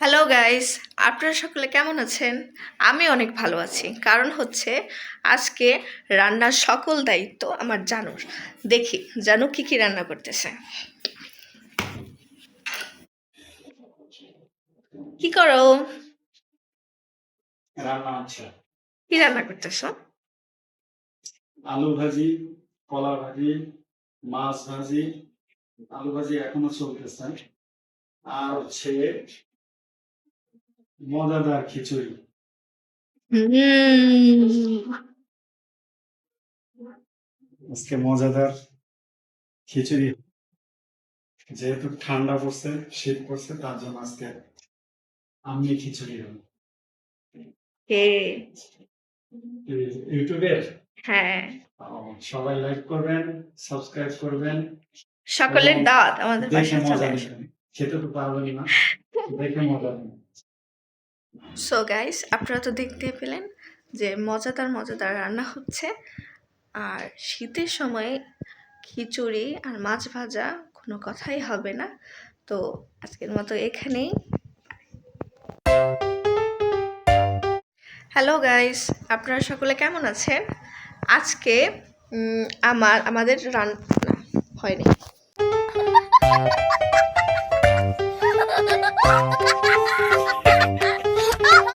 Hello guys আপনারা সকলে কেমন আছেন? আমি অনেক ভালো আছি। কারণ হচ্ছে আজকে রান্নার সকল দায়িত্ব আমার জানুর। দেখি জানু কি কি রান্না করতেছে? কি করো? রান্না আছে কি রান্না করতেছো? আলু ভাজি কলা ভাজি মাছ ভাজি আলু ভাজি এখনও চলতেছে। আর হচ্ছে মজাদার খিচুড়ি। আজকে মজাদার খিচুড়ি। যেহেতু ঠান্ডা পড়ছে শীত পড়ছে তার জন্য আজকে আমি খিচুড়ি হলো ইউটিউবের? হ্যাঁ। সবাই লাইক করবেন সাবস্ক্রাইব করবেন। সকলের দাওয়াত আমাদের পাশে চলে আসুন খেতে তো পারবেন না। দেখে মজা নেবেন। সো গাইস আপনারা তো দেখতে পেলেন যে মজাদার মজাদার রান্না হচ্ছে। আর শীতের সময় খিচুড়ি আর মাছ ভাজা কোনো কথাই হবে না। তো আজকের মতো এখানেই। হ্যালো গাইস আপনারা সকলে কেমন আছেন? আজকে আমার, আমাদের রান্না হয়নি।